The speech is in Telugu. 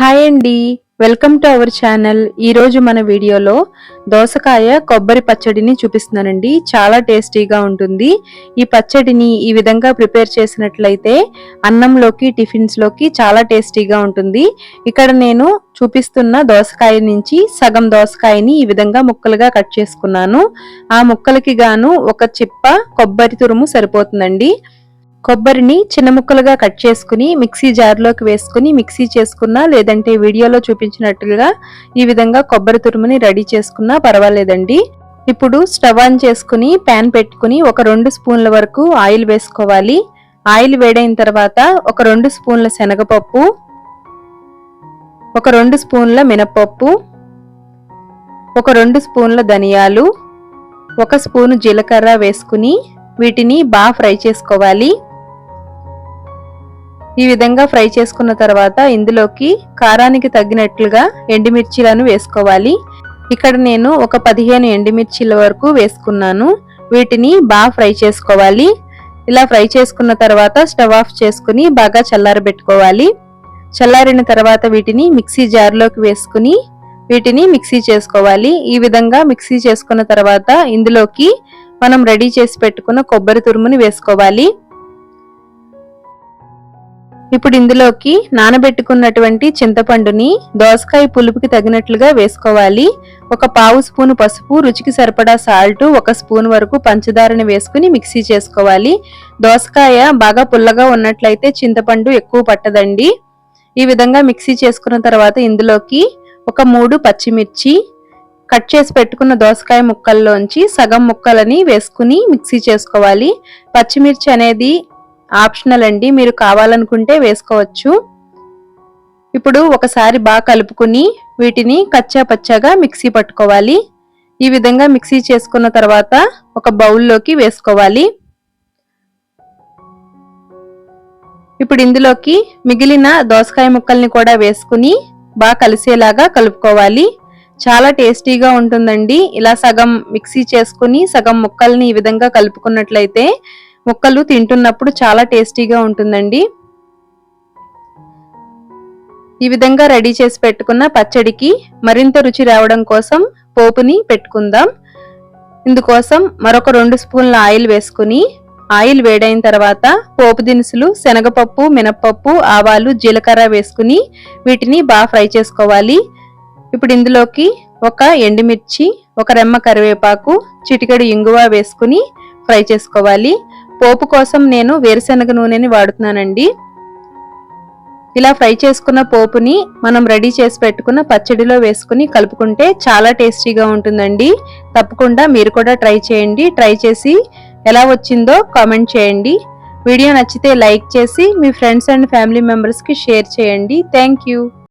హాయ్ అండి. Welcome to our channel. ఈరోజు మన వీడియోలో దోసకాయ కొబ్బరి పచ్చడిని చూపిస్తున్నానండి. చాలా టేస్టీగా ఉంటుంది. ఈ పచ్చడిని ఈ విధంగా ప్రిపేర్ చేసినట్లయితే అన్నంలోకి టిఫిన్స్లోకి చాలా టేస్టీగా ఉంటుంది. ఇక్కడ నేను చూపిస్తున్న దోసకాయ నుంచి సగం దోసకాయని ఈ విధంగా ముక్కలుగా కట్ చేసుకున్నాను. ఆ ముక్కలకి గాను ఒక చిప్ప కొబ్బరి తురుము సరిపోతుందండి. కొబ్బరిని చిన్న ముక్కలుగా కట్ చేసుకుని మిక్సీ జార్లోకి వేసుకుని మిక్సీ చేసుకున్నా లేదంటే వీడియోలో చూపించినట్లుగా ఈ విధంగా కొబ్బరి తురుముని రెడీ చేసుకున్నా పర్వాలేదండి. ఇప్పుడు స్టవ్ ఆన్ చేసుకుని ప్యాన్ పెట్టుకుని ఒక రెండు స్పూన్ల వరకు ఆయిల్ వేసుకోవాలి. ఆయిల్ వేడైన తర్వాత ఒక రెండు స్పూన్ల శనగపప్పు ఒక రెండు స్పూన్ల మినపప్పు ఒక రెండు స్పూన్ల ధనియాలు ఒక స్పూను జీలకర్ర వేసుకుని వీటిని బాగా ఫ్రై చేసుకోవాలి. ఈ విధంగా ఫ్రై చేసుకున్న తర్వాత ఇందులోకి కారానికి తగ్గినట్లుగా ఎండిమిర్చిలను వేసుకోవాలి. ఇక్కడ నేను ఒక పదిహేను ఎండుమిర్చిల వరకు వేసుకున్నాను. వీటిని బాగా ఫ్రై చేసుకోవాలి. ఇలా ఫ్రై చేసుకున్న తర్వాత స్టవ్ ఆఫ్ చేసుకుని బాగా చల్లారబెట్టుకోవాలి. చల్లారిన తర్వాత వీటిని మిక్సీ జార్లోకి వేసుకుని వీటిని మిక్సీ చేసుకోవాలి. ఈ విధంగా మిక్సీ చేసుకున్న తర్వాత ఇందులోకి మనం రెడీ చేసి పెట్టుకున్న కొబ్బరి తురుముని వేసుకోవాలి. ఇప్పుడు ఇందులోకి నానబెట్టుకున్నటువంటి చింతపండుని దోసకాయ పులుపుకి తగినట్లుగా వేసుకోవాలి. ఒక పావు స్పూన్ పసుపు రుచికి సరిపడా సాల్ట్ ఒక స్పూన్ వరకు పంచదారని వేసుకుని మిక్సీ చేసుకోవాలి. దోసకాయ బాగా పుల్లగా ఉన్నట్లయితే చింతపండు ఎక్కువ పట్టదండి. ఈ విధంగా మిక్సీ చేసుకున్న తర్వాత ఇందులోకి ఒక మూడు పచ్చిమిర్చి కట్ చేసి పెట్టుకున్న దోసకాయ ముక్కల్లోంచి సగం ముక్కలని వేసుకుని మిక్సీ చేసుకోవాలి. పచ్చిమిర్చి అనేది ఆప్షనల్ అండి. మీరు కావాలనుకుంటే వేసుకోవచ్చు. ఇప్పుడు ఒకసారి బాగా కలుపుకుని వీటిని కచ్చా పచ్చాగా మిక్సీ పట్టుకోవాలి. ఈ విధంగా మిక్సీ చేసుకున్న తర్వాత ఒక బౌల్లోకి వేసుకోవాలి. ఇప్పుడు ఇందులోకి మిగిలిన దోసకాయ ముక్కల్ని కూడా వేసుకుని బాగా కలిసేలాగా కలుపుకోవాలి. చాలా టేస్టీగా ఉంటుందండి. ఇలా సగం మిక్సీ చేసుకుని సగం ముక్కల్ని ఈ విధంగా కలుపుకున్నట్లయితే ముక్కలు తింటున్నప్పుడు చాలా టేస్టీగా ఉంటుందండి. ఈ విధంగా రెడీ చేసి పెట్టుకున్న పచ్చడికి మరింత రుచి రావడం కోసం పోపుని పెట్టుకుందాం. ఇందుకోసం మరొక రెండు స్పూన్ల ఆయిల్ వేసుకుని ఆయిల్ వేడైన తర్వాత పోపు దినుసులు శనగపప్పు మినప్పప్పు ఆవాలు జీలకర్ర వేసుకుని వీటిని బాగా ఫ్రై చేసుకోవాలి. ఇప్పుడు ఇందులోకి ఒక ఎండుమిర్చి ఒక రెమ్మ కరివేపాకు చిటికెడు ఇంగువ వేసుకుని ఫ్రై చేసుకోవాలి. పోపు కోసం నేను వేరుశనగ నూనెని వాడుతున్నానండి. ఇలా ఫ్రై చేసుకున్న పోపుని మనం రెడీ చేసి పెట్టుకున్న పచ్చడిలో వేసుకుని కలుపుకుంటే చాలా టేస్టీగా ఉంటుందండి. తప్పకుండా మీరు కూడా ట్రై చేయండి. ట్రై చేసి ఎలా వచ్చిందో కామెంట్ చేయండి. వీడియో నచ్చితే లైక్ చేసి మీ ఫ్రెండ్స్ అండ్ ఫ్యామిలీ మెంబర్స్కి షేర్ చేయండి. Thank you.